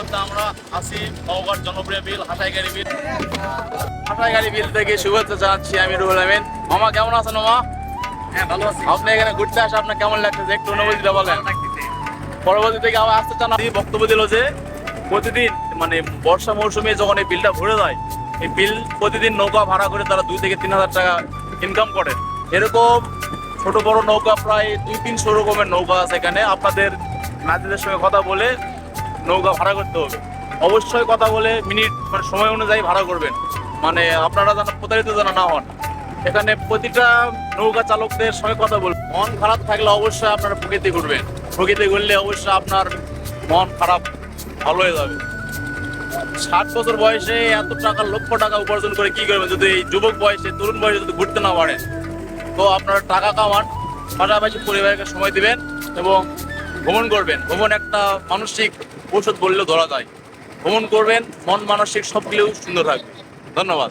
মুহূর্তে আমরা আছি নওগাঁর জনপ্রিয় বিল হাসাইগাড়ি বিল। হাসাইগাড়ি বিল থেকে শুভেচ্ছা জানাচ্ছি আমি রুহুল আমিন। মামা কেমন আছেন মামা? হ্যাঁ ভালো আছি। আপনি এখানে ঘুরতে আসে আপনার কেমন লাগতেছে? একটু অনুভূতিটা বলেন। পরবর্তী থেকে আবার আসতে চান বক্তব্য দিল যে প্রতিদিন মানে বর্ষা মৌসুমে যখন এই বিলটা ভরে যায় এই বিল প্রতিদিন নৌকা ভাড়া করে তারা দুই থেকে তিন হাজার টাকা ইনকাম করেন এরকম ছোট বড় নৌকা প্রায় দুই তিনশো রকমের নৌকা আছে এখানে। আপনাদের নাতিদের সঙ্গে কথা বলে নৌকা ভাড়া করতে হবে। অবশ্যই কথা বলে মিনিট মানে সময় অনুযায়ী ভাড়া করবেন। মানে আপনারা যেন প্রতারিত যেন না হন। এখানে প্রতিটা নৌকা চালকদের সঙ্গে কথা বলবেন মন খারাপ থাকলে অবশ্যই আপনারা প্রকৃতি ঘুরবেন। প্রকৃতি ঘুরলে অবশ্যই আপনার মন খারাপ ভালো হয়ে যাবে। ষাট বছর বয়সে এত টাকা, লক্ষ টাকা উপার্জন করে কি করবেন? যদি এই যুবক বয়সে, তরুণ বয়সে যদি ঘুরতে না পারেন, তো আপনারা টাকা কামান। পাশাপাশি পরিবারকে সময় দিবেন এবং ভ্রমণ করবেন। ভ্রমণ একটা মানসিক ঔষধ বললেও ধরা যায়। ভ্রমণ করবেন, মন মানসিক সবগুলো সুন্দর থাকবে। ধন্যবাদ।